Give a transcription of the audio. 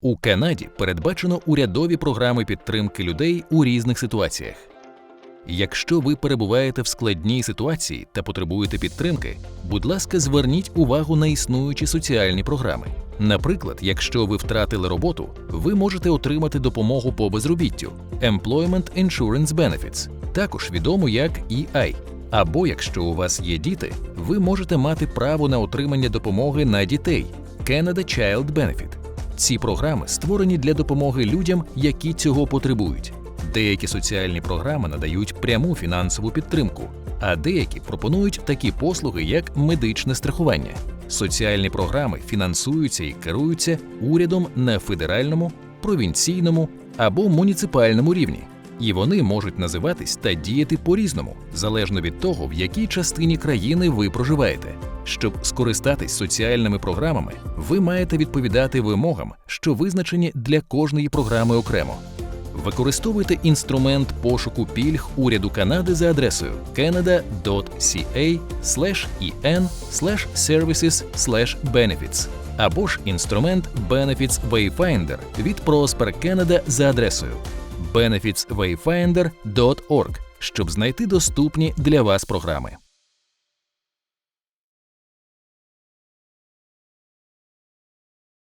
У Канаді передбачено урядові програми підтримки людей у різних ситуаціях. Якщо ви перебуваєте в складній ситуації та потребуєте підтримки, будь ласка, зверніть увагу на існуючі соціальні програми. Наприклад, якщо ви втратили роботу, ви можете отримати допомогу по безробіттю Employment Insurance Benefits, також відомо як EI. Або якщо у вас є діти, ви можете мати право на отримання допомоги на дітей Canada Child Benefit. Ці програми створені для допомоги людям, які цього потребують. Деякі соціальні програми надають пряму фінансову підтримку, а деякі пропонують такі послуги, як медичне страхування. Соціальні програми фінансуються і керуються урядом на федеральному, провінційному або муніципальному рівні. І вони можуть називатись та діяти по-різному, залежно від того, в якій частині країни ви проживаєте. Щоб скористатись соціальними програмами, ви маєте відповідати вимогам, що визначені для кожної програми окремо. Використовуйте інструмент пошуку пільг уряду Канади за адресою canada.ca/en/services/benefits або ж інструмент Benefits Wayfinder від Prosper Canada за адресою benefitswayfinder.org, щоб знайти доступні для вас програми.